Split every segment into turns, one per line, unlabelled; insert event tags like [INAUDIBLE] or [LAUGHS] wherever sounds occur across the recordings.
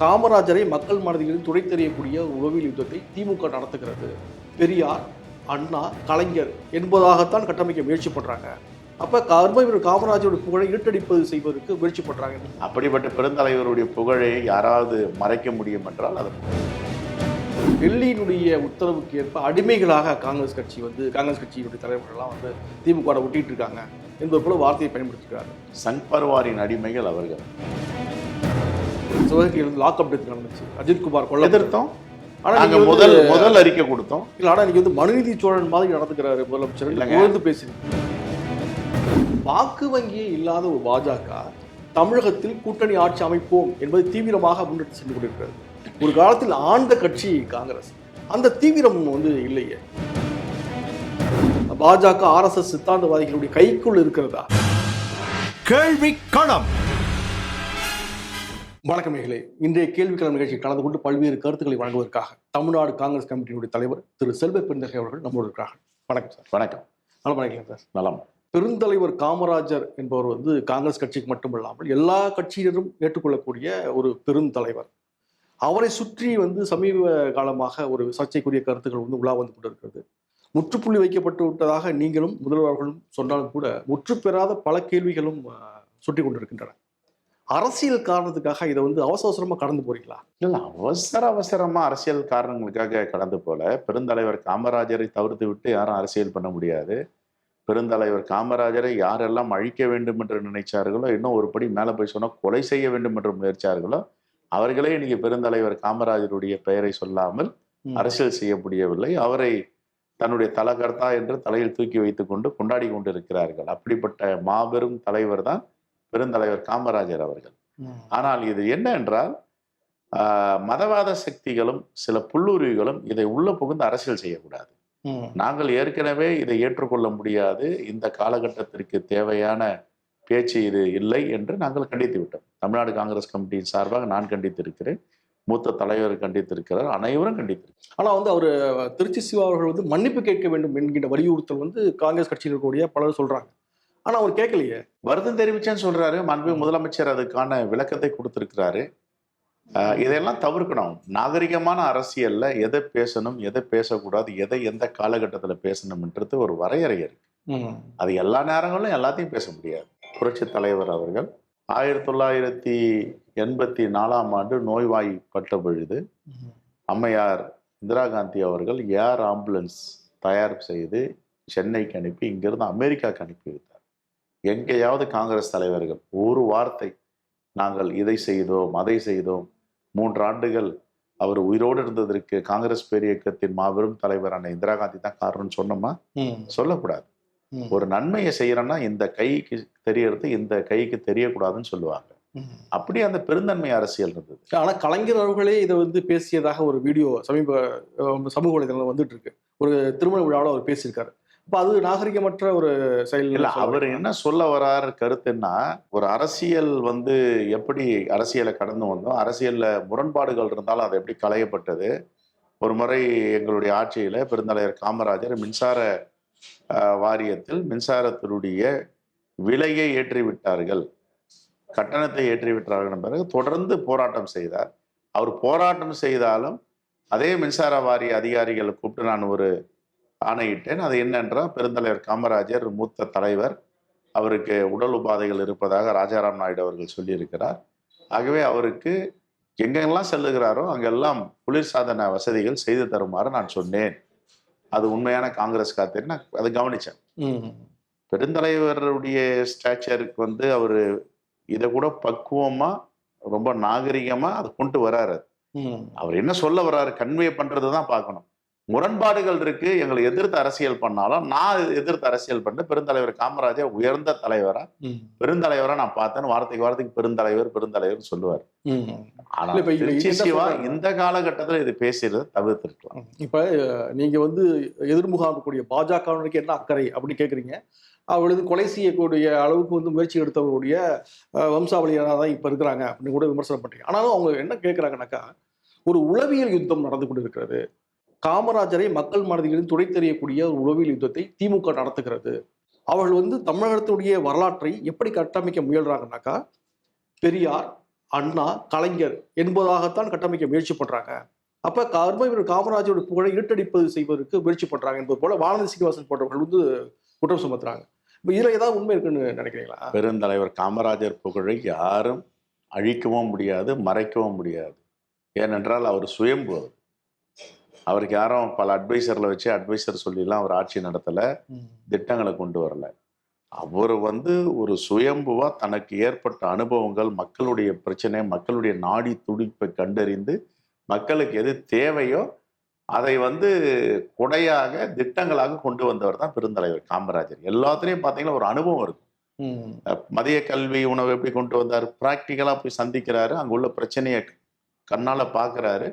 காமராஜரை மக்கள் மனதில் துடை தெரியக்கூடிய உளவியல் யுத்தத்தை திமுக நடத்துகிறது. பெரியார் அண்ணா கலைஞர் என்பதாகத்தான் கட்டமைக்க முயற்சி பண்றாங்க அப்ப கர்மவீரர் காமராஜரோட புகழை இருட்டடிப்பது செய்வதற்கு முயற்சி பண்றாங்க.
அப்படிப்பட்ட பெருந்தலைவருடைய புகழை யாராவது மறைக்க முடியும் என்றால் அது
டெல்லியினுடைய உத்தரவுக்கு ஏற்ப அடிமைகளாக காங்கிரஸ் கட்சி வந்து காங்கிரஸ் கட்சியினுடைய தலைவர்கள்லாம் வந்து திமுக வோட ஒட்டிட்டு இருக்காங்க என்பது போல வார்த்தையை பயன்படுத்திருக்காரு
சங் பர்வாரின் அடிமைகள் அவர்கள்.
சிவகங்கையில் லாக்அப் டெத் நடந்துச்சு. அஜித்குமார் கொல்ல
எதிர்த்தோம்.
ஆனா
நாங்க
நீங்க
முதல்
முதல்
அறிக்கை கொடுத்தோம்.
இல்ல ஆனா நீங்க வந்து மனுநீதி சோழன் மாதிரி நடந்துக்கிறாரு முதலமைச்சர். புகழ்ந்து பேசுறீங்க வாக்கு வங்கியே இல்லாத ஒரு பாஜக தமிழகத்தில் கூட்டணி ஆட்சி அமைப்போம் என்பதை தீவிரமாக முன்னெடுத்து சென்று கொண்டிருக்கிறது. ஒரு காலத்தில் ஆண்ட கட்சி காங்கிரஸ். அந்த தீவிரம் வந்து இல்லையே. பாஜக ஆர்எஸ்எஸ் சித்தாந்தவாதிகளுடைய கைக்குள் இருக்கிறதா?
கேள்வி களம்
வணக்கம் இன்றைய கேள்விக்கிழமை நிகழ்ச்சியில் கலந்து கொண்டு பல்வேறு கருத்துக்களை வழங்குவதற்காக தமிழ்நாடு காங்கிரஸ் கமிட்டியினுடைய தலைவர் திரு செல்வ பெருந்தகை அவர்கள் நம்மோடு இருக்கிறார்கள் வணக்கம் சார்.
வணக்கம்.
நல்லா வணக்கம் சார்?
நலம்.
பெருந்தலைவர் காமராஜர் என்பவர் வந்து காங்கிரஸ் கட்சிக்கு மட்டுமில்லாமல் எல்லா கட்சியினரும் ஏற்றுக்கொள்ளக்கூடிய ஒரு பெருந்தலைவர். அவரை சுற்றி வந்து சமீப காலமாக ஒரு சர்ச்சைக்குரிய கருத்துக்கள் வந்து உலா வந்து கொண்டிருக்கிறது. முற்றுப்புள்ளி வைக்கப்பட்டு விட்டதாக நீங்களும் முதல்வர்களும் சொன்னாலும் கூட முற்று பெறாத பல கேள்விகளும் சுட்டி கொண்டிருக்கின்றன. அரசியல் காரணத்துக்காக இதை வந்து அவசர அவசரமா கடந்து போறீங்களா?
இல்ல அவசர அவசரமா அரசியல் காரணங்களுக்காக கடந்து போல. பெருந்தலைவர் காமராஜரை தவிர்த்து விட்டு யாரும் அரசியல் பண்ண முடியாது. பெருந்தலைவர் காமராஜரை யாரெல்லாம் அழிக்க வேண்டும் என்று நினைச்சார்களோ இன்னும் ஒரு படி மேல போய் சொன்னா கொலை செய்ய வேண்டும் என்று முயற்சியார்களோ அவர்களே இன்னைக்கு பெருந்தலைவர் காமராஜருடைய பெயரை சொல்லாமல் அரசியல் செய்ய முடியவில்லை. அவரை தன்னுடைய தலகர்த்தா என்று தலையில் தூக்கி வைத்துக் கொண்டு கொண்டாடி கொண்டிருக்கிறார்கள். அப்படிப்பட்ட மாபெரும் தலைவர் தான் பெருந்தலைவர் காமராஜர் அவர்கள். ஆனால் இது என்ன என்றால் மதவாத சக்திகளும் சில புல்லுருவிகளும் இதை உள்ள புகுந்து அரசியல் செய்யக்கூடாது. நாங்கள் ஏற்கனவே இதை ஏற்றுக்கொள்ள முடியாது. இந்த காலகட்டத்திற்கு தேவையான பேச்சு இது இல்லை என்று நாங்கள் கண்டித்து விட்டோம். தமிழ்நாடு காங்கிரஸ் கமிட்டியின் சார்பாக நான் கண்டித்திருக்கிறேன். மூத்த தலைவர் கண்டித்திருக்கிறார். அனைவரும் கண்டித்திருக்கிறார்.
ஆனா வந்து அவர் திருச்சி சிவா அவர்கள் வந்து மன்னிப்பு கேட்க வேண்டும் என்கின்ற வலியுறுத்தல் வந்து காங்கிரஸ் கட்சியில் இருக்கக்கூடிய பலர் சொல்றாங்க. ஆனா அவர் கேட்கலையே.
வருத்தம் தெரிவிச்சேன்னு சொல்றாரு. மாண்பு முதலமைச்சர் அதுக்கான விளக்கத்தை கொடுத்திருக்கிறாரு. இதையெல்லாம் தவிர்க்கணும். நாகரிகமான அரசியல்ல எதை பேசணும் எதை பேசக்கூடாது எதை எந்த காலகட்டத்துல பேசணும்ன்றது ஒரு வரையறை இருக்கு. அது எல்லா நேரங்களிலும் எல்லாத்தையும் பேச முடியாது. புரட்சி தலைவர் அவர்கள் ஆயிரத்தி தொள்ளாயிரத்தி எண்பத்தி நாலாம் ஆண்டு நோய்வாய்ப்பட்ட பொழுது அம்மையார் இந்திரா காந்தி அவர்கள் ஏர் ஆம்புலன்ஸ் தயார் செய்து சென்னைக்கு அனுப்பி இங்கிருந்து அமெரிக்காவுக்கு அனுப்பி எங்கேயாவது காங்கிரஸ் தலைவர்கள் ஒரு வார்த்தை நாங்கள் இதை செய்தோம் அதை செய்தோம். மூன்று ஆண்டுகள் அவர் உயிரோடு இருந்ததற்கு காங்கிரஸ் பேரியக்கத்தின் மாபெரும் தலைவரான இந்திரா காந்தி தான் காரணம்னு சொன்னோமா? சொல்லக்கூடாது. ஒரு நன்மையை செய்யறோம்னா இந்த கைக்கு தெரியறது இந்த கைக்கு தெரியக்கூடாதுன்னு சொல்லுவாங்க. அப்படி அந்த பெருந்தன்மை அரசியல் இருந்தது.
ஆனா கலைஞர் அவர்களே இதை வந்து பேசியதாக ஒரு வீடியோ சமீப சமூக வலைதளங்கள் வந்துட்டு இருக்கு. ஒரு திருமண விழாவில் அவர் பேசியிருக்காரு. அப்ப அது நாகரிகமற்ற ஒரு செயல்
இல்ல அவர் என்ன சொல்ல வரார் கருத்துன்னா ஒரு அரசியல் வந்து எப்படி அரசியலை கடந்து வந்தோம் அரசியல்ல முரண்பாடுகள் இருந்தாலும் அது எப்படி களையப்பட்டது? ஒரு முறை எங்களுடைய ஆட்சியில பெருந்தலைவர் காமராஜர் மின்சார வாரியத்தில் மின்சாரத்தினுடைய விலையை ஏற்றி விட்டார்கள் கட்டணத்தை ஏற்றி விட்டார்கள் பிறகு தொடர்ந்து போராட்டம் செய்தார். அவர் போராட்டம் செய்தாலும் அதே மின்சார வாரிய அதிகாரிகளை கூப்பிட்டு நான் ஒரு ஆணையிட்டேன். அது என்னென்றால் பெருந்தலைவர் காமராஜர் மூத்த தலைவர் அவருக்கு உடல் உபாதைகள் இருப்பதாக ராஜாராம் நாயுடு அவர்கள் சொல்லியிருக்கிறார். ஆகவே அவருக்கு எங்கெல்லாம் செல்லுகிறாரோ அங்கெல்லாம் குளிர்சாதன வசதிகள் செய்து தருமாறு நான் சொன்னேன். அது உண்மையான காங்கிரஸ் காத்திரு. நான் அதை கவனிச்சேன்
ம்.
பெருந்தலைவருடைய ஸ்டாச்சருக்கு வந்து அவர் இதை கூட பக்குவமா ரொம்ப நாகரிகமா அதை கொண்டு வராரு. அவர் என்ன சொல்ல வர்றாரு கன்வே பண்றது தான் பார்க்கணும். முரண்பாடுகள் இருக்கு. எங்களை எதிர்த்து அரசியல் பண்ணாலும் நான் எதிர்த்து அரசியல் பண்ண பெருந்தலைவர் காமராஜர் உயர்ந்த தலைவரா. பெருந்தலைவரா நான் பார்த்தேன் வார்த்தைக்கு வார்த்தைக்கு பெருந்தலைவர் பெருந்தலைவர் சொல்லுவார். ஆனா? இந்த காலகட்டத்துல இது பேசுறத தவிர்த்திருக்கலாம்.
இப்ப நீங்க வந்து எதிர்முகாம் இருக்கக்கூடிய பாஜகவினருக்கு என்ன அக்கறை அப்படின்னு கேக்குறீங்க. அவளது கொலை செய்யக்கூடிய அளவுக்கு வந்து முயற்சி எடுத்தவர்களுடைய அஹ், வம்சாவளியராக தான் இப்ப இருக்கிறாங்க அப்படின்னு கூட விமர்சனம் பண்றீங்க. ஆனாலும் அவங்க என்ன கேட்கறாங்கனாக்கா ஒரு உளவியல் யுத்தம் நடந்து கொண்டிருக்கிறது. காமராஜரை மக்கள் மனதிலிருந்து துடை தெரியக்கூடிய ஒரு உளவியல் யுத்தத்தை திமுக நடத்துகிறது. அவர்கள் வந்து தமிழகத்துடைய வரலாற்றை எப்படி கட்டமைக்க முயல்றாங்கனாக்கா பெரியார் அண்ணா கலைஞர் என்பதாகத்தான் கட்டமைக்க முயற்சி பண்றாங்க. அப்ப கர்மவீரர் காமராஜரோட புகழை இருட்டடிப்பது செய்வதற்கு முயற்சி பண்றாங்க என்பது போல வானதி சீனிவாசன் போன்றவர்கள் வந்து குற்றம் சுமத்துறாங்க. இப்ப இதுல ஏதாவது உண்மை இருக்குன்னு நினைக்கிறீங்களா?
பெருந்தலைவர் காமராஜர் புகழை யாரும் அழிக்கவும் முடியாது மறைக்கவும் முடியாது. ஏனென்றால் அவர் சுயம்பு அவர். அவருக்கு யாரும் பல அட்வைசர்ல வச்சு அட்வைசர் சொல்லிலாம் அவர் ஆட்சி நடத்தல. திட்டங்களை கொண்டு வரல. அவர் வந்து ஒரு சுயம்புவா தனக்கு ஏற்பட்ட அனுபவங்கள் மக்களுடைய பிரச்சனை மக்களுடைய நாடி துடிப்பை கண்டறிந்து மக்களுக்கு எது தேவையோ அதை வந்து கொடையாக திட்டங்களாக கொண்டு வந்தவர் தான் பெருந்தலைவர் காமராஜர். எல்லாத்துலேயும் பார்த்தீங்கன்னா ஒரு அனுபவம் இருக்கும். மதிய கல்வி உணவு எப்படி கொண்டு வந்தார்? ப்ராக்டிக்கலாக போய் சந்திக்கிறாரு. அங்கே உள்ள பிரச்சனையை கண்ணால் பார்க்குறாரு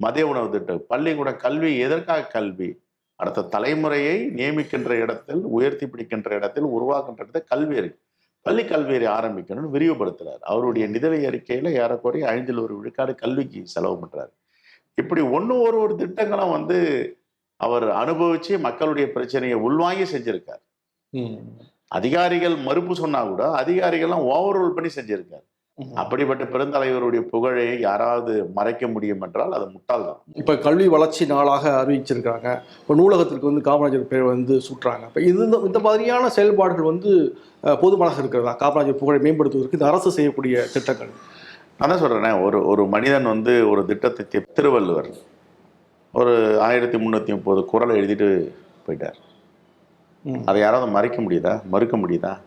மதிய உணவு திட்டம். பள்ளிக்கூட கல்வி எதற்காக கல்வி? அடுத்த தலைமுறையை நியமிக்கின்ற இடத்தில் உயர்த்தி பிடிக்கின்ற இடத்தில் உருவாக்குன்ற இடத்துல கல்வி இருக்கு. பள்ளி கல்வியை ஆரம்பிக்கணும்னு விரிவுபடுத்துறாரு. அவருடைய நிதிநிலை அறிக்கையில ஏறக்குறைய ஐந்தில் ஒரு விழுக்காடு கல்விக்கு செலவு பண்றாரு. இப்படி ஒன்று ஒரு ஒரு திட்டங்களும் வந்து அவர் அனுபவிச்சு மக்களுடைய பிரச்சனையை உள்வாங்கி செஞ்சிருக்கார். அதிகாரிகள் மறுப்பு சொன்னா கூட அதிகாரிகள்லாம் ஓவர்ரோல் பண்ணி செஞ்சிருக்காரு. அப்படிப்பட்ட பெருந்தலைவருடைய புகழை யாராவது மறைக்க முடியும் என்றால் அது முட்டாள்தான்.
இப்ப கல்வி வளர்ச்சி நாளாக அறிவிச்சிருக்காங்க இப்போ நூலகத்திற்கு வந்து காமராஜர் பேர் வந்து சூட்டுறாங்க. இப்போ இது இந்த- இந்த மாதிரியான செயல்பாடுகள் வந்து போதுமானதாக இருக்கிறதா? காமராஜர் புகழை மேம்படுத்துவதற்கு இந்த அரசு செய்யக்கூடிய திட்டங்கள்.
நான் தான் சொல்றேனே ஒரு ஒரு மனிதன் வந்து ஒரு திட்டத்தை திருவள்ளுவர் ஒரு ஆயிரத்தி முந்நூற்றி முப்பது குறளை எழுதிட்டு போயிட்டார். அதை யாராவது மறைக்க முடியுதா? மறுக்க முடியுதா?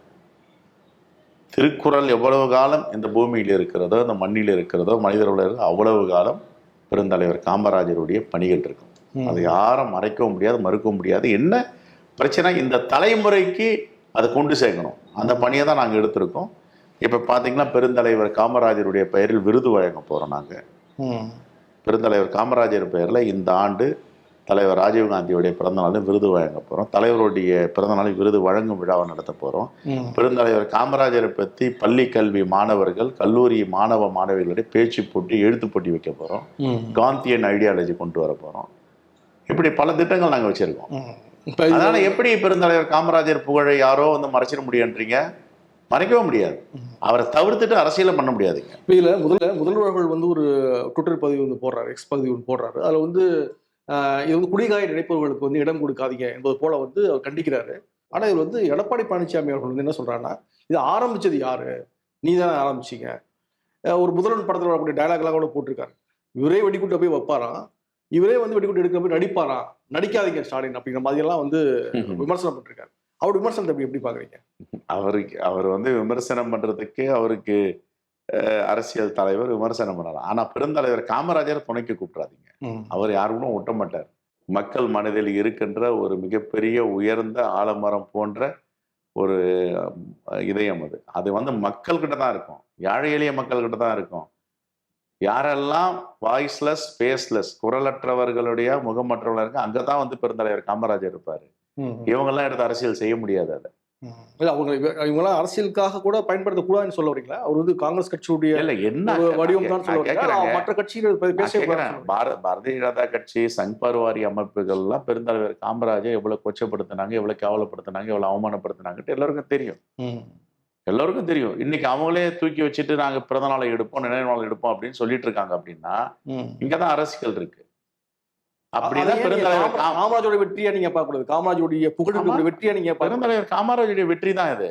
திருக்குறள் எவ்வளவு காலம் இந்த பூமியில் இருக்கிறதோ இந்த மண்ணில் இருக்கிறதோ மனிதர்கள் இருக்கிறதோ அவ்வளவு காலம் பெருந்தலைவர் காமராஜருடைய பணிகள் இருக்கும். அதை யாரும் மறைக்கவும் முடியாது மறுக்கவும் முடியாது. என்ன பிரச்சனை? இந்த தலைமுறைக்கு அதை கொண்டு சேர்க்கணும். அந்த பணியை தான் நாங்கள் எடுத்திருக்கோம். இப்போ பார்த்தீங்கன்னா பெருந்தலைவர் காமராஜருடைய பெயரில் விருது வழங்க போகிறோம் நாங்கள். பெருந்தலைவர் காமராஜர் பெயரில் இந்த ஆண்டு தலைவர் ராஜீவ்காந்தியுடைய பிறந்தநாளில் விருது வழங்க போகிறோம் தலைவருடைய பிறந்தநாளில் விருது வழங்கும் விழாவை நடத்த போகிறோம். பெருந்தலைவர் காமராஜரை பற்றி பள்ளி கல்வி மாணவர்கள் கல்லூரி மாணவ மாணவிகளுடைய பேச்சு போட்டி எழுத்து போட்டி வைக்க போகிறோம். காந்தியன் ஐடியாலஜி கொண்டு வர போகிறோம் இப்படி பல திட்டங்கள் நாங்கள் வச்சுருக்கோம். அதனால எப்படி பெருந்தலைவர் காமராஜர் புகழை யாரோ வந்து மறைச்சிட முடியுன்றீங்க மறைக்கவும் முடியாது. அவரை தவிர்த்துட்டு அரசியலை பண்ண முடியாதுங்க.
இதுல முதல்ல முதல்வர்கள் வந்து ஒரு ட்விட்டர் பதிவு வந்து போடுறாரு எக்ஸ் பதிவு வந்து போடுறாரு. அதுல வந்து இது வந்து குடிகாய நினைப்பவர்களுக்கு வந்து இடம் கொடுக்காதீங்க என்பது போல வந்து அவர் கண்டிக்கிறாரு. ஆனா இவர் வந்து எடப்பாடி பழனிசாமி அவர்கள் வந்து என்ன சொல்றாருன்னா இது ஆரம்பிச்சது யாரு? நீ தானே ஆரம்பிச்சீங்க ஒரு முதல்வன் படத்துல வரக்கூடிய டயலாக்லாம் கூட போட்டிருக்காரு. இவரே வெடிகுட்டை போய் வைப்பாராம். இவரே வந்து வெடிகுட்டு எடுக்கிற போய் நடிப்பாராம். நடிக்காதீங்க ஸ்டாலின் அப்படிங்கிற மாதிரி எல்லாம் வந்து விமர்சனம் பண்ணிருக்காரு. அவர் விமர்சனத்தை எப்படி எப்படி பாக்குறீங்க?
அவருக்கு அவர் வந்து விமர்சனம் பண்றதுக்கு அவருக்கு அரசியல் தலைவர் விமர்சனம் பண்ணலாம். ஆனா பெருந்தலைவர் காமராஜர் துணைக்கு கூப்பிடாதீங்க. அவர் யாருக்கும் ஒட்ட மாட்டார். மக்கள் மனதில் இருக்கின்ற ஒரு மிகப்பெரிய உயர்ந்த ஆலமரம் போன்ற ஒரு இதயம் அது. அது வந்து மக்கள்கிட்ட தான் இருக்கும். ஏழை எளிய மக்கள்கிட்ட தான் இருக்கும். யாரெல்லாம் வாய்ஸ்லெஸ் ஃபேஸ்லெஸ் குரலற்றவர்களுடைய முகமற்றவர்கள் இருக்கு அங்கே தான் வந்து பெருந்தலைவர் காமராஜர் இருப்பார். இவங்கெல்லாம் எடுத்து அரசியல் செய்ய முடியாது அதை.
இல்ல அவங்க இவ- இவங்கெல்லாம் அரசியலுக்காக கூட பயன்படுத்தக்கூடாதுன்னு சொல்ல வரீங்களா அவர் வந்து காங்கிரஸ் கட்சியுடைய
இல்ல என்ன
வடிவம் தான் சொல்ல மற்ற கட்சிகள் பே-
நான்
பேசவே
கேட்கிறேன்.
கூடாதுன்னு
பார- பாரதிய ஜனதா கட்சி சங் பரிவாரி அமைப்புகள்லாம் பெருந்தலைவர் காமராஜர் எவ்வளவு கொச்சப்படுத்தினாங்க எவ்வளவு கேவலப்படுத்தினாங்க எவ்வளவு அவமானப்படுத்தினாங்கட்டு எல்லாருக்கும் தெரியும். எல்லாருக்கும் தெரியும் இன்னைக்கு அவங்களே தூக்கி வச்சுட்டு நாங்க பிறந்த நாளை எடுப்போம் நினைவு நாள் எடுப்போம் அப்படின்னு சொல்லிட்டு இருக்காங்க அப்படின்னா
ம்.
இங்கதான் அரசியல் இருக்கு
அதை
அப்படிதான் பெருந்தலைவர்
காம-
காம-
காமராஜோட வெற்றியா நீங்க பார்க்க கூடாது காமராஜோடைய புகழுடைய. வெற்றியா நீங்க.
பெருந்தலைவர் காமராஜருடைய வெற்றி தான் இது.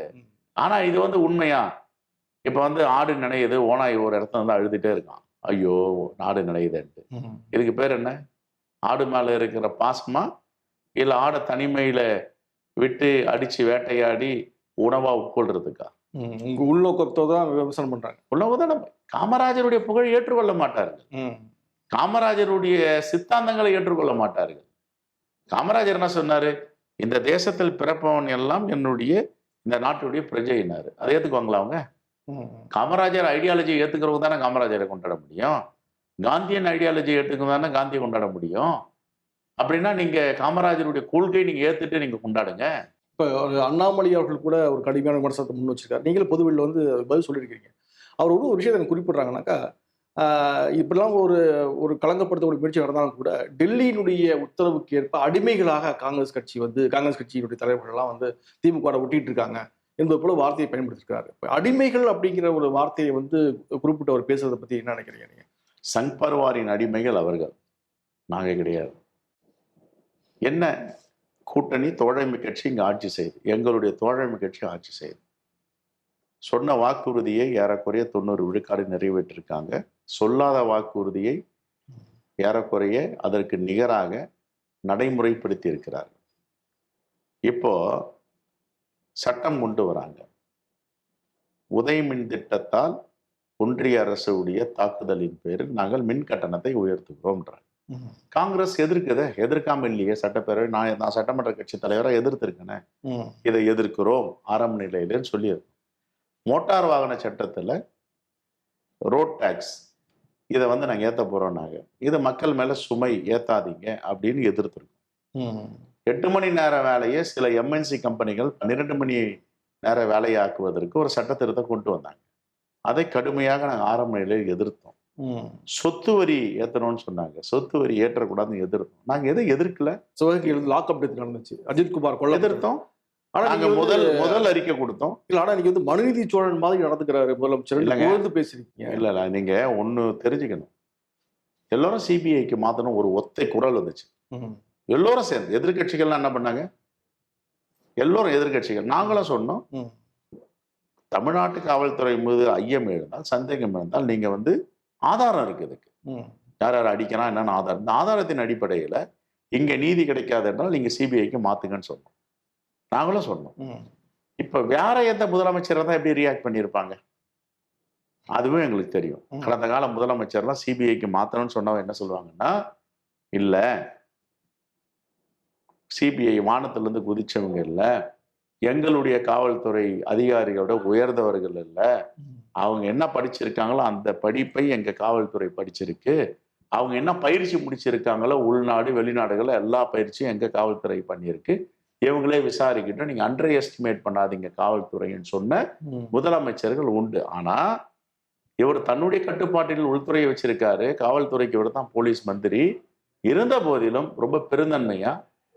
ஆனா இது வந்து உண்மையா இப்ப வந்து ஆடு நினையுது ஓனாய் ஒரு இடத்துல வந்து அழுதுட்டே இருக்கான் ஐயோ நாடு நினையுதுன்ட்டு. இதுக்கு பேர் என்ன ஆடு மேல இருக்கிற பாசமா இல்ல ஆடை தனிமையில விட்டு அடிச்சு வேட்டையாடி உணவா உட்கொள்றதுக்கா.
உங்க உள்நோக்கத்தோ தான் விமர்சனம் பண்றாங்க
உணவுதான் நம்ம காமராஜருடைய புகழ் ஏற்றுக்கொள்ள மாட்டார்கள்
ம்.
காமராஜருடைய சித்தாந்தங்களை ஏற்றுக்கொள்ள மாட்டார்கள். காமராஜர் என்ன சொன்னாரு? இந்த தேசத்தில் பிறப்பவன் எல்லாம் என்னுடைய இந்த நாட்டுடைய பிரஜையினாரு அதை ஏத்துக்குவாங்களா அவங்க. காமராஜர் ஐடியாலஜி ஏத்துக்கிறவங்க தானே காமராஜரை கொண்டாட முடியும். காந்தியன் ஐடியாலஜி ஏத்துக்கிறவங்க தானே காந்தியை கொண்டாட முடியும். அப்படின்னா நீங்க காமராஜருடைய கொள்கை நீங்க ஏத்துட்டு நீங்க கொண்டாடுங்க.
இப்ப அண்ணாமலை அவர்கள் கூட ஒரு கடுமையான விமர்சனத்தை முன் வச்சிருக்காரு. நீங்களும் பொதுவெளியில் வந்து பதில் சொல்லியிருக்கீங்க. அவர் ஒரு விஷயத்தை குறிப்பிடுறாங்கனாக்கா இப்படிலாம் ஒரு ஒரு கலங்கப்படுத்தக்கூடிய முயற்சி நடந்தாலும் கூட டெல்லியினுடைய உத்தரவுக்கு ஏற்ப அடிமைகளாக காங்கிரஸ் கட்சி வந்து காங்கிரஸ் கட்சியினுடைய தலைவர்கள்லாம் வந்து திமுக ஒட்டிட்டு இருக்காங்க என்பது போல வார்த்தையை பயன்படுத்திருக்கிறாரு இப்போ அடிமைகள் அப்படிங்கிற ஒரு வார்த்தையை வந்து குறிப்பிட்டு அவர் பேசுறதை பத்தி என்ன நினைக்கிறீங்க நீங்க?
சங் பர்வாரின் அடிமைகள் அவர்கள் நாங்கள் கிடையாது. என்ன கூட்டணி தோழமை கட்சி இங்கே ஆட்சி செய்யுது எங்களுடைய தோழமை கட்சி ஆட்சி செய்யுது சொன்ன வாக்குறுதியை ஏறக்குறைய தொண்ணூறு விழுக்காடு நிறைவேற்றிருக்காங்க. சொல்லாத வாக்குறுதியை ஏறக்குறைய அதற்கு நிகராக நடைமுறைப்படுத்தி இருக்கிறார்கள் இப்போ சட்டம் கொண்டு வராங்க. உதயமின் திட்டத்தால் ஒன்றிய அரசுடைய தாக்குதலின் பேரில் நாங்கள் மின் கட்டணத்தை உயர்த்துகிறோம்ன்றாங்க. காங்கிரஸ் எதிர்க்குதே. எதிர்க்காம இல்லையே சட்டப்பேரவை. நான் நான் சட்டமன்ற கட்சி தலைவராக எதிர்த்திருக்கேனே. இதை எதிர்க்கிறோம். ஆரம்ப நிலையிலேன்னு சொல்லியிருக்கோம். மோட்டார் வாகன சட்டத்தில் ரோட் டேக்ஸ் இதை வந்து நாங்கள் ஏற்ற போகிறோம் நாங்கள் இது மக்கள் மேலே சுமை ஏற்றாதீங்க அப்படின்னு எதிர்த்திருக்கோம். எட்டு மணி நேர வேலையை சில எம்என்சி கம்பெனிகள் பன்னிரெண்டு மணி நேர வேலையாக்குவதற்கு ஒரு சட்ட திருத்தம் கொண்டு வந்தாங்க. அதை கடுமையாக நாங்கள் ஆரம்ப நிலையில் எதிர்த்தோம். சொத்து வரி ஏற்றணும்னு சொன்னாங்க. சொத்து வரி ஏற்றக்கூடாதுன்னு எதிர்த்தோம். நாங்கள் எதை எதிர்க்கல?
சிவகங்கை லாக்அப் நடந்துச்சு. அஜித் குமார் கொள்ள
எதிர்த்தோம்.
ஆனா
நாங்க முதல்
முதல்
அறிக்கை கொடுத்தோம்
இல்ல ஆனா நீங்க வந்து மனுநீதி சோழன் மாதிரி நடந்துக்கிறாரு முதலமைச்சர். புகழ்ந்து பேசிருக்கீங்க
இல்ல இல்ல நீங்க ஒண்ணு தெரிஞ்சுக்கணும் எல்லாரும் சிபிஐக்கு மாத்தணும் ஒரு ஒத்தை குரல் வந்துச்சு. எல்லோரும் சேர்ந்து எதிர்க்கட்சிகள்லாம் என்ன பண்ணாங்க எல்லோரும் எதிர்க்கட்சிகள் நாங்களும் சொன்னோம். தமிழ்நாட்டு காவல்துறை மீது ஐயம் எழுந்தால் சந்தேகம் எழுந்தால் நீங்க வந்து ஆதாரம் இருக்கு இதுக்கு. யார் யார் அடிக்கிறான் என்னன்னு ஆதாரம் இந்த ஆதாரத்தின் அடிப்படையில இங்க நீதி கிடைக்காது என்றால் நீங்க சிபிஐக்கு மாத்துங்கன்னு சொன்னோம் நாங்களும் சொன்னோம். இப்ப வேற எந்த முதலமைச்சர் தான் எப்படி ரியாக்ட் பண்ணியிருப்பாங்க அதுவும் எங்களுக்கு தெரியும். கடந்த கால முதலமைச்சர்லாம் சிபிஐக்கு மாத்தணும்னு சொன்னவங்க என்ன சொல்லுவாங்கன்னா இல்ல சிபிஐ வானத்திலிருந்து குதிச்சவங்க இல்ல எங்களுடைய காவல்துறை அதிகாரிகளோட உயர்ந்தவர்கள் இல்ல. அவங்க என்ன படிச்சிருக்காங்களோ அந்த படிப்பை எங்க காவல்துறை படிச்சிருக்கு. அவங்க என்ன பயிற்சி முடிச்சிருக்காங்களோ உள்நாடு வெளிநாடுகள் எல்லா பயிற்சியும் எங்க காவல்துறை பண்ணியிருக்கு. இவங்களே விசாரிக்கிட்டோம். நீங்க அண்டர் எஸ்டிமேட் பண்ணாதீங்க காவல்துறைன்னு சொன்ன. முதலமைச்சர்கள் உண்டு. ஆனா இவர் தன்னுடைய கட்டுப்பாட்டில் உள்துறையை வச்சிருக்காரு. காவல்துறைக்கு இவர் தான் போலீஸ் மந்திரி. இருந்த போதிலும் ரொம்ப பெருந்தன்மையா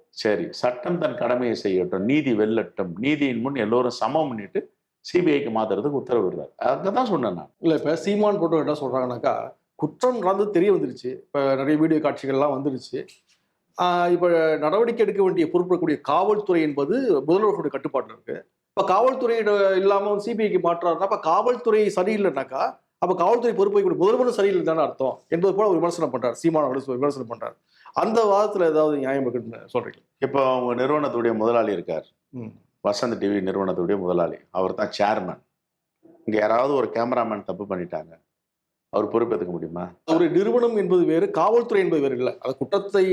சரி சட்டம் தன் கடமையை செய்யட்டும். நீதி வெல்லட்டும். நீதியின் முன் எல்லோரும் சமம் பண்ணிட்டு சிபிஐக்கு மாத்துறதுக்கு உத்தரவிடுறாரு அங்கதான் சொன்னேன் நான்.
இல்ல இப்ப சீமான் போட்டோ என்ன சொல்றாங்கன்னாக்கா குற்றம் நடந்து தெரிய வந்துருச்சு. இப்ப நிறைய வீடியோ காட்சிகள்லாம் வந்துருச்சு. இப்ப நடவடிக்கை எடுக்க வேண்டிய பொறுப்பக்கூடிய காவல்துறை என்பது முதல்வர்களுடைய கட்டுப்பாட்டில் இருக்கு. இப்ப காவல்துறை இல்லாம சிபிஐக்கு மாற்றாருன்னா அப்ப காவல்துறை சரியில்லைனாக்கா அப்ப காவல்துறை பொறுப்பை கூட முதல்வரும் சரியில்லை தானே அர்த்தம். என்பது போல ஒரு விமர்சனம் பண்றாரு. சீமான் விமர்சனம் பண்றாரு. அந்த வாதத்துல ஏதாவது நியாயம் இருக்குன்னு சொல்றீங்க
இப்போ அவங்க நிறுவனத்துடைய முதலாளி இருக்கார். வசந்த் டிவி நிறுவனத்துடைய முதலாளி. அவர் தான் சேர்மன் இங்க யாராவது ஒரு கேமராமேன் தப்பு பண்ணிட்டாங்க. அவர் பொறுப்பேற்றுக்க முடியுமா?
ஒரு நிறுவனம் என்பது வேறு காவல்துறை என்பது வேறு. இல்லை அது குற்றத்தை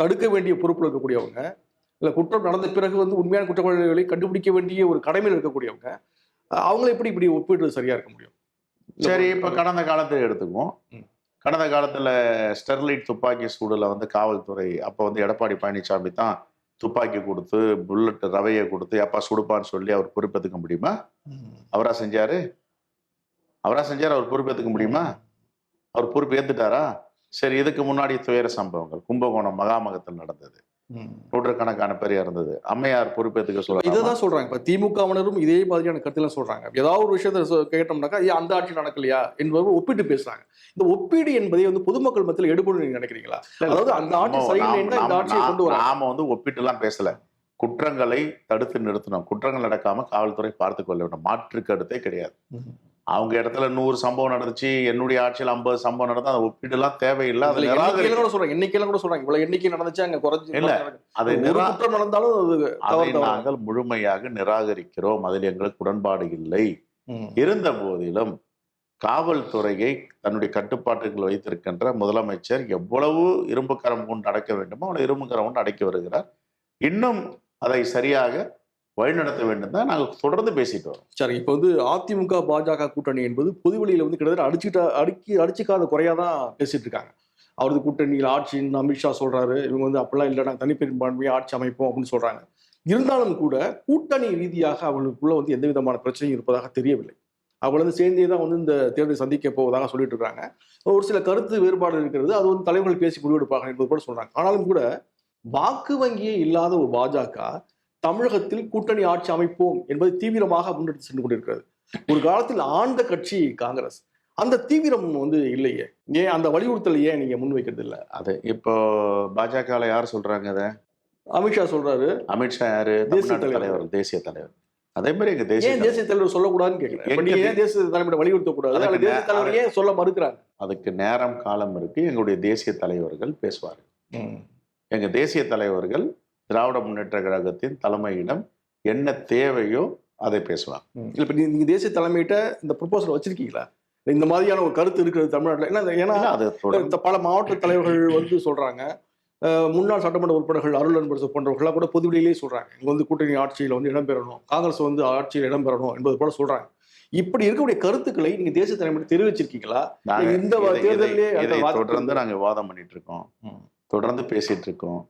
தடுக்க வேண்டிய பொறுப்பில் இருக்கக்கூடியவங்க இல்லை குற்றம் நடந்த பிறகு வந்து உண்மையான குற்றவாளிகளை கண்டுபிடிக்க வேண்டிய ஒரு கடமையில் இருக்கக்கூடியவங்க அவங்கள எப்படி இப்படி ஒப்பிடுறது சரியா இருக்க முடியும்?
சரி இப்ப கடந்த காலத்தை எடுத்துக்குவோம். கடந்த காலத்துல ஸ்டெர்லைட் துப்பாக்கி சூடுல வந்து காவல்துறை அப்ப வந்து எடப்பாடி பழனிசாமி தான் துப்பாக்கி கொடுத்து புல்லட் ரவையை கொடுத்து அப்பா சுடுப்பான்னு சொல்லி அவர் பொறுப்பேற்றுக்க முடியுமா? அவரா செஞ்சாரு? அவரா செஞ்சாரு? அவர் பொறுப்பேற்றுக்க முடியுமா? அவர் பொறுப்பு ஏத்துட்டாரா? சரி இதுக்கு முன்னாடி துயர சம்பவங்கள். கும்பகோணம் மகாமகத்தில் நடந்தது. நூற்றுக்கணக்கான பேர் இறந்தது. அம்மையார் பொறுப்பேற்றுக்க சொல்றாங்க
இதைதான் சொல்றாங்க. இப்ப திமுகவினரும் இதே மாதிரியான கருத்துலாம் சொல்றாங்க. ஏதாவது ஒரு விஷயத்த கேட்டோம்னாக்கா அந்த ஆட்சி நடக்கலையா? என்பது ஒப்பிட்டு பேசுறாங்க. இந்த ஒப்பீடு என்பதை வந்து பொதுமக்கள் மத்தியில் எடுபடும் நீங்க நினைக்கிறீங்களா? அதாவது அந்த ஆட்சி சரியில்லைன்னா இந்த ஆட்சியை கொண்டு வராங்க
நாம வந்து ஒப்பிட்டுலாம் பேசல. குற்றங்களை தடுத்து நிறுத்தணும். குற்றங்கள் நடக்காம காவல்துறை பார்த்து கொள்ள வேண்டும். மாற்று கருத்தே கிடையாது அவங்க இடத்துல நூறு சம்பவம் நடந்துச்சு என்னுடைய ஆட்சியில் ஐம்பது சம்பவம் நடந்தா அதை ஒப்பிட்டுலாம் தேவையில்லை அதை
இதுல எண்ணிக்கையில கூட சொல்றாங்க? எண்ணிக்கையில கூட சொல்றாங்க. இவ்வளவு எண்ணிக்கை நடந்துச்சு அங்க குறைஞ்சு
இல்ல, அதை
குற்றம் நடந்தாலும் அது.
நாங்கள் முழுமையாக நிராகரிக்கிறோம். அதில் எங்களுக்கு உடன்பாடு இல்லை. இருந்த போதிலும் காவல்துறையை தன்னுடைய கட்டுப்பாட்டுக்குள் வைத்திருக்கின்ற முதலமைச்சர் எவ்வளவு இரும்பு கரம் கொண்டு அடக்க வேண்டுமோ அவ்வளவு இரும்பு கரம் கொண்டு அடக்கி வருகிறார். இன்னும் அதை சரியாக வழிநடத்த வேண்டும் தான் நாங்கள் தொடர்ந்து பேசிட்டு வரோம்.
சரி இப்போ வந்து அதிமுக பாஜக கூட்டணி என்பது பொதுவெளியில் வந்து கிட்டத்தட்ட அடிச்சுட்டா அடுக்கி அடிச்சுக்காத குறையாதான் பேசிட்டு இருக்காங்க. அவரது கூட்டணியில் ஆட்சின்னு அமித்ஷா சொல்றாரு இவங்க வந்து அப்படிலாம் இல்லை நாங்கள் தனிப்பெரும்பான்மையை ஆட்சி அமைப்போம் அப்படின்னு சொல்றாங்க. இருந்தாலும் கூட கூட்டணி ரீதியாக அவங்களுக்குள்ள வந்து எந்த விதமான பிரச்சனையும் இருப்பதாக தெரியவில்லை. அவங்க வந்து சேர்ந்தே தான் வந்து இந்த தேர்தலை சந்திக்க போவதாக சொல்லிட்டு இருக்காங்க. ஒரு சில கருத்து வேறுபாடு இருக்கிறது அது வந்து தலைவர்கள் பேசி முடிவெடுப்பாங்க என்பது கூட சொல்றாங்க. ஆனாலும் கூட வாக்கு வங்கியே இல்லாத ஒரு பாஜக தமிழகத்தில் கூட்டணி ஆட்சி அமைப்போம் என்பதை தீவிரமாக முன்னெடுத்து சென்று கொண்டிருக்கிறது. ஒரு காலத்தில் ஆண்ட கட்சி காங்கிரஸ். அந்த தீவிரம் வந்து இல்லையே. ஏன் அந்த வலியுறுத்தல் ஏன் நீங்க முன்வைக்கிறது இல்ல
அது இப்போ பாஜகவில் யார் சொல்றாங்க அதை?
அமித்ஷா சொல்றாரு.
அமித்ஷா யாரு?
தேசிய தலைவர்.
தேசிய தலைவர். அதே மாதிரி எங்க தேசிய.
தேசிய தலைவர் சொல்லக்கூடாதுன்னு கேட்கிறேன் ஏன் தேசிய தலைவரை வலியுறுத்த கூடாது
அதுக்கு
அல்லது தேசிய தலைவர் ஏன் சொல்ல மறுக்கிறாங்க?
அதுக்கு நேரம் காலம் இருக்கு. எங்களுடைய தேசிய தலைவர்கள் பேசுவார்கள். எங்க தேசிய தலைவர்கள் திராவிட முன்னேற்ற கழகத்தின் தலைமையிடம் என்ன தேவையோ அதை பேசுவாங்க
இல்ல இப்ப நீ- நீங்க தேசிய தலைமையிட்ட இந்த ப்ரொபோசல் வச்சிருக்கீங்களா? இந்த மாதிரியான ஒரு கருத்து இருக்கிறது தமிழ்நாட்டுல. ஏன்னா ஏன்னா
அது
இந்த பல மாவட்ட [LAUGHS] தலைவர்கள் வந்து சொல்றாங்க. அஹ், முன்னாள் சட்டமன்ற உறுப்பினர்கள் அருள் அன்பரசு போன்றவர்களாம் கூட பொதுவெளியிலேயே சொல்றாங்க. இங்க வந்து கூட்டணி ஆட்சியில் வந்து இடம்பெறணும். காங்கிரஸ் வந்து ஆட்சியில் இடம்பெறணும் என்பது போல சொல்றாங்க. இப்படி இருக்கக்கூடிய கருத்துக்களை நீங்க தேசிய தலைமை தெரிவிச்சிருக்கீங்களா? இந்த வாதத்தை
தொடர்ந்து நாங்க விவாதம் பண்ணிட்டு இருக்கோம். தொடர்ந்து பேசிட்டு இருக்கோம்.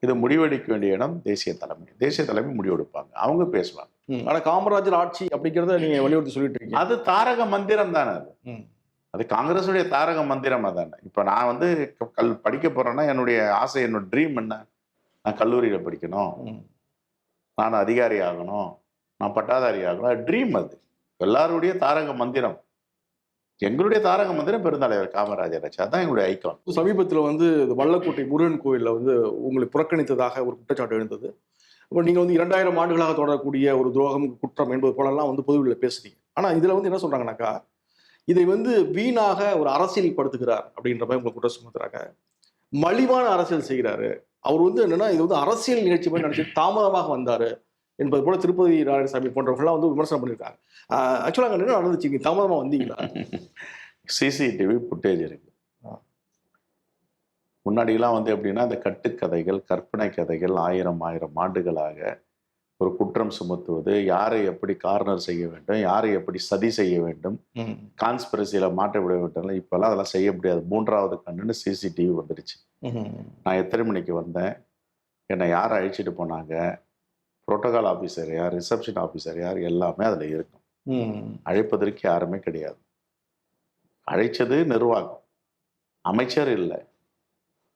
இது முடிவெடுக்க வேண்டிய இடம் தேசிய தலைமை. தேசிய தலைமை முடிவெடுப்பாங்க. அவங்க பேசுவாங்க.
ம். ஆனா காமராஜர் ஆட்சி அப்படிங்கிறத நீங்க வலியுறுத்தி சொல்லிட்டு இருக்கீங்க
அது தாரக மந்திரம் தானே அது. அது காங்கிரஸுடைய தாரக மந்திரம் அதானே. இப்போ நான் வந்து கல் படிக்க போறேன்னா என்னுடைய ஆசை என்னோட ட்ரீம் என்ன? நான் கல்லூரியில படிக்கணும். நான் அதிகாரி ஆகணும். நான் பட்டாதாரி ஆகணும். ட்ரீம் அது. எல்லாருடைய தாரக மந்திரம். எங்களுடைய தாரக மந்திரம் பெருந்தலைவர் காமராஜர். ஆச்சு அதான் எங்களுடைய ஐக்கான்
சமீபத்தில் வந்து இந்த வல்லக்கோட்டை முருகன் கோயிலில் வந்து உங்களை புறக்கணித்ததாக ஒரு குற்றச்சாட்டு எழுந்தது. இப்போ நீங்கள் வந்து இரண்டாயிரம் ஆண்டுகளாக தொடரக்கூடிய ஒரு துரோகம் குற்றம் என்பது போலலாம் வந்து பொதுவில் பேசுறீங்க ஆனால் இதில் வந்து என்ன சொல்கிறாங்கனாக்கா இதை வந்து வீணாக ஒரு அரசியல் படுத்துகிறார் அப்படின்ற மாதிரி உங்களை குற்றம் சுமத்துறாங்க. மலிவான அரசியல் செய்கிறாரு. அவர் வந்து என்னன்னா இது வந்து அரசியல் நிகழ்ச்சி மாதிரி நினைச்சு தாமதமாக வந்தாரு. என்பது போல திருப்பதி நாராயணசாமி போன்றவர்கள்லாம் வந்து விமர்சனம் பண்ணியிருக்காங்க. ஆக்சுவலாக அங்கே என்ன நடந்துச்சு? தாமதமாக வந்தீங்களா? [LAUGHS]
சிசிடிவி ஃபுட்டேஜ் இருக்கு. முன்னாடிலாம் வந்து எப்படின்னா இந்த கட்டுக்கதைகள் கற்பனை கதைகள் ஆயிரம் ஆயிரம் ஆண்டுகளாக ஒரு குற்றம் சுமத்துவது யாரை எப்படி கார்னர் செய்ய வேண்டும் யாரை எப்படி சதி செய்ய வேண்டும் கான்ஸ்பிரசியில் மாட்ட விட வேண்டும் இப்போல்லாம் அதெல்லாம் செய்ய முடியாது. மூன்றாவது கண்ணுன்னு சிசிடிவி வந்துருச்சு. நான் எத்தனை மணிக்கு வந்தேன்? என்னை யார் அழைச்சிட்டு போனாங்க? புரோட்டோகால் ஆஃபீஸர் யார் ரிசப்ஷன் ஆஃபீஸர் யார் எல்லாமே அதில் இருக்கும். அழைப்பதற்கு யாருமே கிடையாது. அழைச்சது நிர்வாகம். அமைச்சர் இல்லை.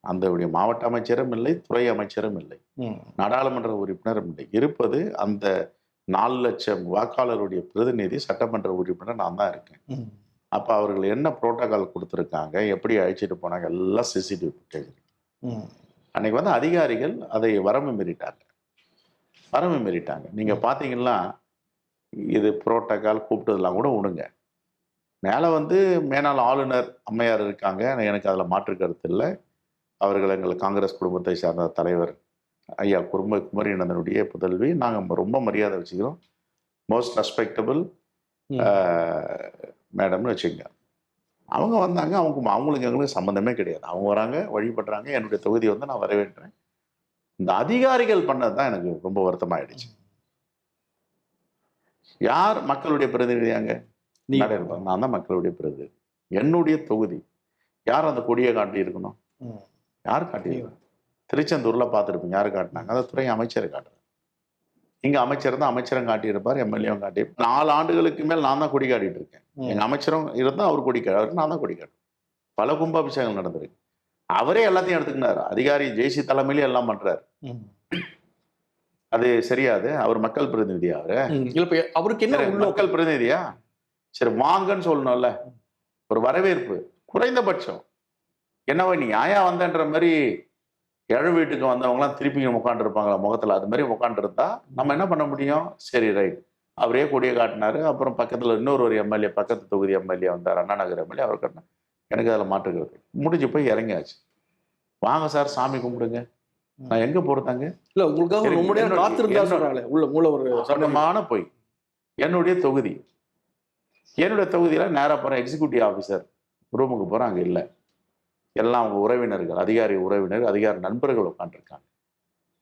அந்த மாவட்ட அமைச்சரும் இல்லை துறை அமைச்சரும் இல்லை. நாடாளுமன்ற உறுப்பினரும் இல்லை. இருப்பது அந்த நாலு லட்சம் வாக்காளருடைய பிரதிநிதி சட்டமன்ற உறுப்பினர் நான் தான் இருக்கேன். அப்போ அவர்கள் என்ன புரோட்டோகால் கொடுத்துருக்காங்க எப்படி அழைச்சிட்டு போனாங்க எல்லாம் சிசிடிவி ஃபுட்டேஜ் அன்னைக்கு வந்து அதிகாரிகள் அதை வரம்பு மீறிட்டாங்க. வரம்பு மீறிட்டாங்க. நீங்கள் பார்த்தீங்கன்னா இது புரோட்டோகால் கூப்பிட்டதெல்லாம் கூட விடுங்க. மேலே வந்து மேனாள் ஆளுநர் அம்மையார் இருக்காங்க. எனக்கு அதில் மாற்று கருத்து இல்லை. அவர்கள் எங்கள் காங்கிரஸ் குடும்பத்தை சார்ந்த தலைவர் ஐயா குடும்ப குமரியனந்தனுடைய புதல்வி. நாங்கள் ரொம்ப மரியாதை வச்சுக்கிறோம். மோஸ்ட் ரெஸ்பெக்டபிள் மேடம்னு வச்சுக்கோங்க அவங்க வந்தாங்க. அவங்க அவங்களுக்கு எங்களுக்கு சம்மந்தமே கிடையாது. அவங்க வராங்க வழிபடுறாங்க. என்னுடைய தொகுதி வந்து நான் வரவேற்றேன் இந்த அதிகாரிகள் பண்ணது தான் எனக்கு ரொம்ப வருத்தமாயிடுச்சு. யார் மக்களுடைய பிரதிநிதியாங்க
நீ.
மேலே இருப்பாங்க நான் தான் மக்களுடைய பிரதிநிதி. என்னுடைய தொகுதி. யார் அந்த கொடியை காட்டி இருக்கணும். யார் காட்டி திருச்செந்தூர்ல பார்த்துருப்பீங்க. யார் காட்டினாங்க? அந்த துறை அமைச்சர் காட்டுறேன் இங்க அமைச்சர் தான் அமைச்சரும் காட்டியிருப்பார் எம்எல்ஏவும் காட்டி நாலு ஆண்டுகளுக்கு மேல் நான் தான் கொடி காட்டிட்டு இருக்கேன். எங்க அமைச்சரும் இருந்தால் அவர் கொடி காட்டு நான் தான் கொடி காட்டுறேன் பல கும்பாபிஷேகங்கள் நடந்திருக்கு. அவரே எல்லாத்தையும் எடுத்துக்கினார். அதிகாரி ஜெய்சி தலைமையிலே எல்லாம் பண்றாரு. அது சரியாது. அவர் மக்கள் பிரதிநிதியா அவரு.
இல்ல இப்ப அவருக்கு என்ன
மக்கள் பிரதிநிதியா? சரி வாங்கன்னு சொல்லணும்ல. ஒரு வரவேற்பு. குறைந்தபட்சம். என்னவா நீ ஆயா வந்தன்ற மாதிரி ஏழை வீட்டுக்கு வந்தவங்கலாம் திருப்பி உட்காந்துருப்பாங்களா முகத்துல? அது மாதிரி உட்காந்துருந்தா நம்ம என்ன பண்ண முடியும்? சரி ரைட். அவரே கொடியை காட்டினாரு. அப்புறம் பக்கத்துல இன்னொரு ஒரு எம்எல்ஏ பக்கத்து தொகுதி எம்எல்ஏ வந்தார். அண்ணா நகர் எம்எல்ஏ அவர் காட்டினார் எனக்கு அதில் மாற்றுக்கிறது முடிஞ்சு போய் இறங்கியாச்சு. வாங்க சார் சாமி கும்பிடுங்க. நான் எங்க போறதாங்க
இல்ல உங்களுக்காக ரொம்ப நேரம் காத்திருந்தா சொல்றாங்களே உள்ள மூல ஒரு சட்டம்
சட்டமான பொய். என்னுடைய தொகுதி. என்னுடைய தொகுதியில நேரா போறேன் எக்ஸிக்யூட்டிவ் ஆஃபீஸர் ரூமுக்கு போறேன் அங்க இல்லை. எல்லாம் அவங்க உறவினர்கள் அதிகாரி உறவினர் அதிகாரி நண்பர்கள் உட்காந்துருக்காங்க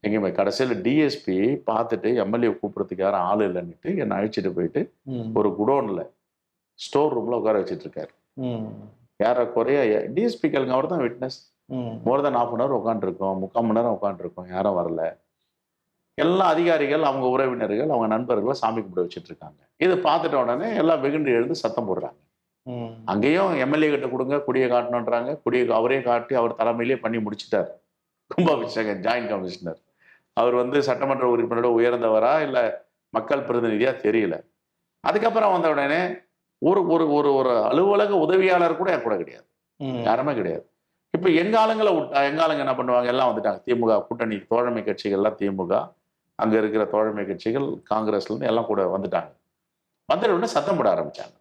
எங்கேயுமே கடைசியில் டிஎஸ்பி பார்த்துட்டு எம்எல்ஏ கூப்பிட்றதுக்கு யாரும் ஆள் இல்லைன்னுட்டு என்னை அழைச்சிட்டு போயிட்டு ஒரு குடோன்ல ஸ்டோர் ரூம்ல உட்கார வச்சிட்டு இருக்காரு. ஏறக்குறைய டிஎஸ்பி கேளுங்க அவர் தான் witness more than half an hour உட்காந்துருக்கோம் முக்கால் மணி நேரம் உட்காந்துருக்கோம் யாரும் வரல. எல்லா அதிகாரிகள் அவங்க உறவினர்கள் அவங்க நண்பர்களை சாமி கும்பிட வச்சுட்டு இருக்காங்க இதை பார்த்துட்ட உடனே எல்லாம் வெகுண்டு எழுந்து சத்தம் போடுறாங்க. அங்கேயும் எம்எல்ஏ கிட்ட கொடுங்க கொடியை காட்டணுன்றாங்க. கொடியை அவரே காட்டி அவர் தலைமையிலே பண்ணி முடிச்சிட்டார். கும்பாபிஷேகம் ஜாயின்ட் கமிஷனர் அவர் வந்து சட்டமன்ற உறுப்பினரோட உயர்ந்தவரா இல்லை மக்கள் பிரதிநிதியா தெரியல. அதுக்கப்புறம் வந்த உடனே ஒரு ஒரு ஒரு ஒரு அலுவலக உதவியாளர் கூட என் கூட கிடையாது. யாருமே கிடையாது. இப்போ எங்க ஆளுங்களை விட்டா எங்க ஆளுங்க என்ன பண்ணுவாங்க? எல்லாம் வந்துட்டாங்க. திமுக கூட்டணி தோழமை கட்சிகள்லாம் திமுக அங்க இருக்கிற தோழமை கட்சிகள் காங்கிரஸ்ல இருந்து எல்லாம் கூட வந்துட்டாங்க. வந்துட்ட உடனே சத்தம் போட ஆரம்பிச்சாங்க.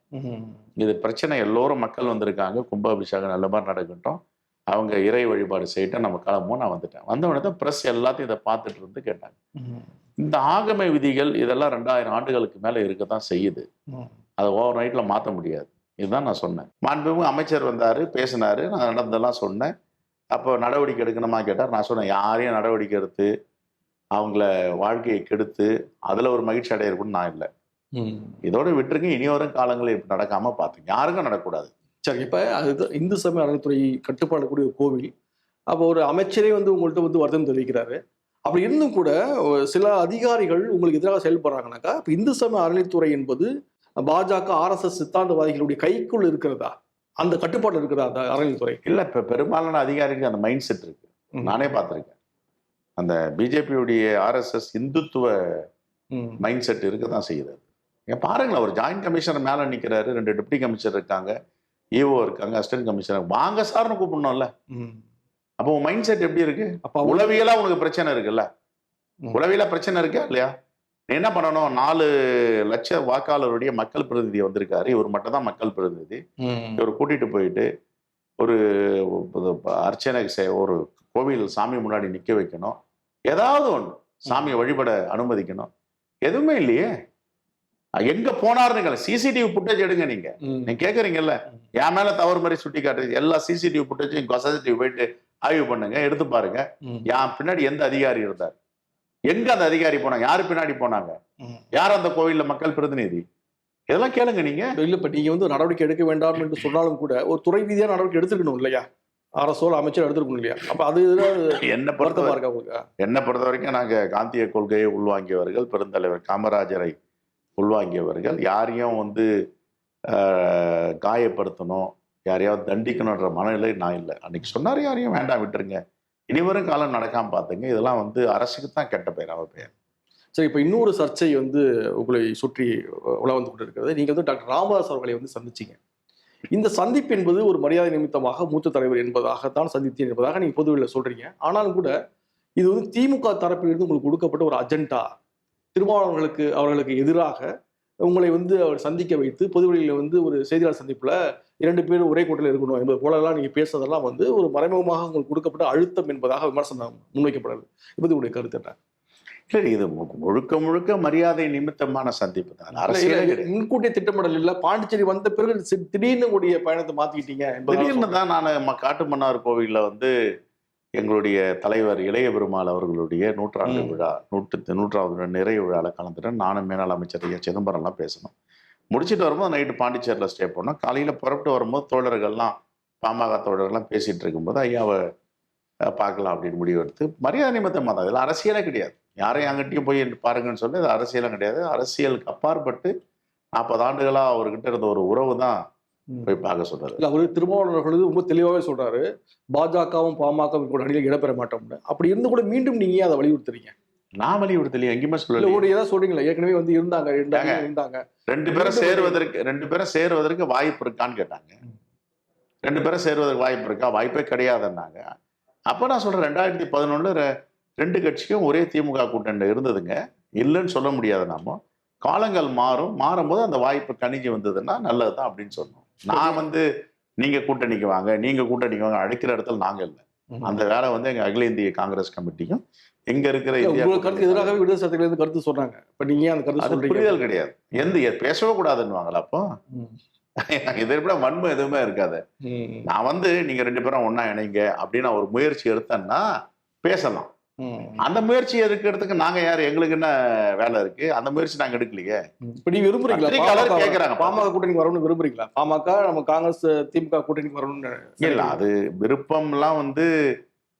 இது பிரச்சனை எல்லோரும் மக்கள் வந்திருக்காங்க. கும்பாபிஷேகம் நல்ல மாதிரி நடக்கட்டும். அவங்க இறை வழிபாடு செய்யட்டும் நம்ம கிளம்புவோம் நான் வந்துட்டேன். வந்த உடனே தான் ப்ரெஸ் எல்லாத்தையும் இதை பார்த்துட்டு இருந்து கேட்டாங்க. இந்த ஆகம விதிகள் இதெல்லாம் ரெண்டாயிரம் ஆண்டுகளுக்கு மேலே இருக்க தான் செய்யுது. அதை ஓவர் நைட்டில் மாற்ற முடியாது. இதுதான் நான் சொன்னேன். மாண்புமிகு அமைச்சர் வந்தார் பேசினார் நான் நடந்ததெல்லாம் சொன்னேன். அப்போ நடவடிக்கை எடுக்கணுமா கேட்டார். நான் சொன்னேன் யாரையும் நடவடிக்கை எடுத்து அவங்கள வாழ்க்கையை கெடுத்து அதில் ஒரு மகிழ்ச்சி அடையிருக்குன்னு நான் இல்லை. இதோட விட்டுருங்க இனி வரும் காலங்களில் இப்படி நடக்காமல் பார்த்துங்க. யாருக்கும் நடக்கூடாது
சரி இப்போ அது இந்து சமய அறநிலைத்துறை கட்டுப்பாடு கூடிய ஒரு கோவில். அப்போ ஒரு அமைச்சரே வந்து உங்கள்கிட்ட வந்து வருத்தம் தெரிவிக்கிறாரு. அப்படி இருந்தும் கூட சில அதிகாரிகள் உங்களுக்கு எதிராக செயல்படுறாங்கனாக்கா இப்போ இந்து சமய அறநிலைத்துறை என்பது பாஜக ஆர்எஸ்எஸ் சித்தாந்தவாதிகளுடைய கைக்குள் இருக்கிறதா? அந்த கட்டுப்பாடு இருக்கிறதா அந்த அறநிலைத்துறை
இல்லை இப்போ பெரும்பாலான அதிகாரிகளுக்கு அந்த மைண்ட் செட் இருக்கு. நானே பார்த்துருக்கேன். அந்த பிஜேபியுடைய ஆர்எஸ்எஸ் இந்துத்துவ. மைண்ட் செட் இருக்க தான் இங்க பாருங்களேன் ஒரு ஜாயின்ட் கமிஷனர் மேலே நிற்கிறாரு ரெண்டு டெப்டி கமிஷனர் இருக்காங்க. ஈஓ இருக்காங்க அசிஸ்டன்ட் கமிஷனர் வாங்க சார்னு கூப்பிடணும்ல. அப்போ உன் மைண்ட் செட் எப்படி இருக்கு?
அப்ப
உளவியலா உனக்கு பிரச்சனை இருக்குல்ல. உளவியலா பிரச்சனை இருக்கா இல்லையா? நீ என்ன பண்ணணும்? நாலு லட்ச வாக்காளருடைய மக்கள் பிரதிநிதி வந்திருக்காரு. இவர் மட்டும் தான் மக்கள் பிரதிநிதி. இவர் கூட்டிட்டு போயிட்டு ஒரு அர்ச்சனை ஒரு கோவில் சாமி முன்னாடி நிக்க வைக்கணும். ஏதாவது ஒன்று சாமியை வழிபட அனுமதிக்கணும். எதுவுமே இல்லையே. எங்க போனாருன்னு சிசிடிவி புட்டேஜ் எடுங்க நீங்க. நீங்க கேக்குறீங்கல்ல? என் மேல தவறு மாதிரி சுட்டி காட்டுறது எல்லா சிசிடிவி புட்டேஜையும் கொசசிட்டிவ் போயிட்டு ஆய்வு பண்ணுங்க எடுத்து பாருங்க. என் பின்னாடி எந்த அதிகாரி இருந்தார்? எங்க அந்த அதிகாரி போனாங்க? யாரு பின்னாடி போனாங்க. யார் அந்த கோவில்ல மக்கள் பிரதிநிதி? இதெல்லாம் கேளுங்க நீங்க.
இல்ல இப்ப நீங்க வந்து நடவடிக்கை எடுக்க வேண்டாம் என்று சொன்னாலும் கூட ஒரு துறை ரீதியா நடவடிக்கை எடுத்துக்கணும் இல்லையா? அரசோல் அமைச்சர் எடுத்துருக்கணும் இல்லையா? அப்ப அது
என்ன பொறுத்த [LAUGHS] என்னை பொறுத்த வரைக்கும் நாங்க காந்திய கொள்கையை உள்வாங்கியவர்கள் பெருந்தலைவர் காமராஜரை உள்வாங்கியவர்கள் யாரையும் வந்து காயப்படுத்தணும் யாரையாவது தண்டிக்கணுன்ற மனநிலை நான் இல்லை. அன்னைக்கு சொன்னார் யாரையும் வேண்டாம் விட்டுருங்க. இனிவரும் காலம் நடக்காம பார்த்துங்க. இதெல்லாம் வந்து அரசுக்கு தான் கெட்ட பெயர் அவ பெயர்.
சரி இப்போ இன்னொரு சர்ச்சை வந்து உங்களை சுற்றி உலா வந்து கொண்டு இருக்கிறது நீங்கள் வந்து டாக்டர் ராமதாஸ் அவர்களை வந்து சந்திச்சிங்க. இந்த சந்திப்பு என்பது ஒரு மரியாதை நிமித்தமாக மூத்த தலைவர் என்பதாகத்தான் சந்தித்தேன் என்பதாக நீங்கள் பொதுவில் சொல்கிறீங்க ஆனாலும் கூட இது வந்து திமுக தரப்பிலிருந்து உங்களுக்கு கொடுக்கப்பட்ட ஒரு அஜெண்டா. திருமாவளவர்களுக்கு அவர்களுக்கு எதிராக உங்களை வந்து அவர் சந்திக்க வைத்து பொதுவெளியில் வந்து ஒரு செய்தியாளர் சந்திப்புல இரண்டு பேரும் ஒரே கூட்டில் இருக்கணும் என்பது போலலாம் நீங்க பேசுறதெல்லாம் வந்து ஒரு மறைமுகமாக உங்களுக்கு கொடுக்கப்பட்ட அழுத்தம் என்பதாக விமர்சனம் முன்வைக்கப்படுது. இப்போது உங்களுடைய கருத்து என்ன?
இல்லை இது முழுக்க முழுக்க மரியாதை நிமித்தமான சந்திப்பு தான். அரசியலே.
முன்கூட்டிய திட்டமிடல் இல்ல. பாண்டிச்சேரி வந்த பிறகு திடீர்னு உடைய பயணத்தை மாத்திக்கிட்டீங்க என்பதாக
திடீர்னு. தான் நான் காட்டுமன்னார் கோவில்ல வந்து எங்களுடைய தலைவர் இளைய பெருமாள் அவர்களுடைய நூற்றாண்டு. விழா நூற்று நூற்றாவது நிறைவு விழாவில் கலந்துட்டேன் நானும் மேலாள் அமைச்சர் ஐயா சிதம்பரம்லாம் பேசணும் முடிச்சிட்டு வரும்போது நைட்டு பாண்டிச்சேரியில் ஸ்டே பண்ணோம் காலையில் புறப்பட்டு வரும்போது தோழர்கள்லாம் பாமக தோழர்கள்லாம் பேசிட்டு இருக்கும்போது ஐயாவை பார்க்கலாம் அப்படின்னு முடிவு எடுத்து மரியாதை நிமித்தமாக தான் இதில் அரசியலே கிடையாது யாரையும் அங்கிட்டையும் போய் பாருங்கன்னு சொல்லி இது அரசியலும் கிடையாது அரசியலுக்கு அப்பாற்பட்டு நாற்பது ஆண்டுகளாக அவர்கிட்ட இருந்த ஒரு உறவு தான். போய் பார்க்க
இல்ல அவரு திருமாவளவர்கள் ரொம்ப தெளிவாவே சொல்றாரு. பாஜகவும் பாமகவும் கூட அணியில் இடம்பெற மாட்டோம்னு. அப்படி இருந்து கூட மீண்டும் நீங்க அதை வலியுறுத்துறீங்க?
நான் வழிபடுத்தலையே எங்கேயுமே சொல்லல
ஒரு ஏதாவது சொல்றீங்களா? ஏற்கனவே வந்து இருந்தாங்க இருந்தாங்க இருந்தாங்க.
ரெண்டு பேரும் சேருவதற்கு ரெண்டு பேரும் சேருவதற்கு வாய்ப்பு இருக்கான்னு கேட்டாங்க. ரெண்டு பேரும் சேருவதற்கு வாய்ப்பு இருக்கா? வாய்ப்பே கிடையாதுன்னாங்க. அப்போ நான் சொல்றேன் ரெண்டாயிரத்தி பதினொன்று ரெண்டு கட்சியும் ஒரே திமுக கூட்டணியில் இருந்ததுங்க. இல்லைன்னு சொல்ல முடியாது நாம. காலங்கள் மாறும். மாறும்போது அந்த வாய்ப்பு கணிஞ்சு வந்ததுன்னா நல்லது தான் அப்படின்னு சொன்னோம். நான் வந்து நீங்க கூட்டணிக்கு வாங்க நீங்க கூட்டணிக்கு வாங்க அழைக்கிற இடத்துல நாங்க இல்லை. அந்த வேலை வந்து எங்க அகில இந்திய காங்கிரஸ் கமிட்டியும் எங்க இருக்கிற
கருத்து எதிராகவே விடுதலை சட்டத்துல இருந்து கருத்து சொல்றாங்க. இப்ப நீங்க அந்த கருத்து
புரிதல் கிடையாது. எந்த பேசவே கூடாதுன்னு அப்போ. [LAUGHS] இதை விட வன்மை எதுவுமே இருக்காது. நான் வந்து நீங்க ரெண்டு பேரும் ஒண்ணா இணைங்க அப்படின்னு ஒரு முயற்சி எடுத்தேன்னா பேசலாம். அந்த முயற்சி எடுக்கிறதுக்கு நாங்க யாரு எங்களுக்கு என்ன வேலை இருக்கு? அந்த முயற்சி நாங்க எடுக்கலையே.
இப்ப நீங்க விரும்புறீங்களா?
பத்திரிக்கையாளர்
பாமக கூட்டணிக்கு வரணும்னு விரும்புறீங்களா? பாமக நம்ம காங்கிரஸ் திமுக கூட்டணிக்கு வரணும்னு
இல்ல அது விருப்பம்லாம் வந்து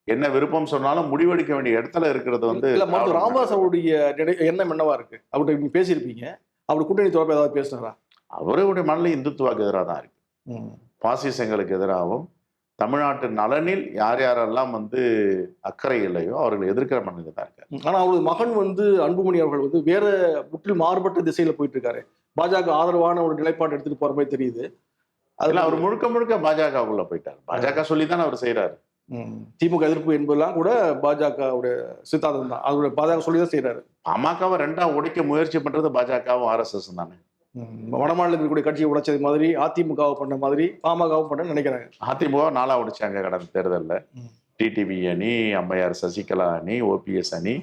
என்ன விருப்பம் சொன்னாலும் முடிவெடுக்க வேண்டிய இடத்துல இருக்கிறது வந்து
இல்ல மருத்துவர் ராமதாஸ் அவருடைய எண்ணம் என்னவா இருக்கு? அவர்கிட்ட பேசியிருப்பீங்க. அவர் கூட்டணி தொடர்பு ஏதாவது பேசினாரா?
அவருடைய மனநிலை இந்துத்துவாக்கு எதிராக தான் இருக்கு. பாசிசங்களுக்கு எதிராகவும் தமிழ்நாட்டு நலனில் யார் யாரெல்லாம் வந்து அக்கறை இல்லையோ அவர்கள் எதிர்க்கிற மனிதர் தான் இருக்காரு.
ஆனா அவரது மகன் வந்து அன்புமணி அவர்கள் வந்து வேற முற்றிலும் மாறுபட்ட திசையில போயிட்டு இருக்காரு பாஜக ஆதரவான ஒரு நிலைப்பாடு எடுத்துட்டு போற மாதிரி தெரியுது.
அதுல அவர் முழுக்க முழுக்க பாஜகவுக்குள்ள போயிட்டார். பாஜக சொல்லி தானே அவர் செய்யறாரு
ம். திமுக எதிர்ப்பு என்பதெல்லாம் கூட பாஜகவுடைய சித்தாந்தம் தான் அவருடைய பாஜக சொல்லி தான் செய்யறாரு
பாமகவை ரெண்டா உடைக்க முயற்சி பண்றது பாஜகவும் ஆர்எஸ்எஸ் தானே.
வடமாநில இருக்கக்கூடிய கட்சியை உடைச்சது மாதிரி அதிமுகவை பண்ண மாதிரி பாமகவும் பண்ண நினைக்கிறாங்க.
அதிமுக நாளா உடைச்சாங்க கடந்த தேர்தலில். டிடிவி அணி அம்மையார் சசிகலா அணி ஓபிஎஸ் அணி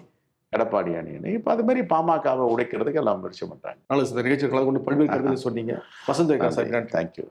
எடப்பாடி அணி அணி. இப்போ அது மாதிரி பாமகவை உடைக்கிறதுக்கு எல்லாம் முயற்சி பண்றாங்க.
நல்லது சார். நிகழ்ச்சி கலந்து கொண்டு பல்வேறு கருத்துக்களை சொன்னீங்க. வசந்த
தேங்க்யூ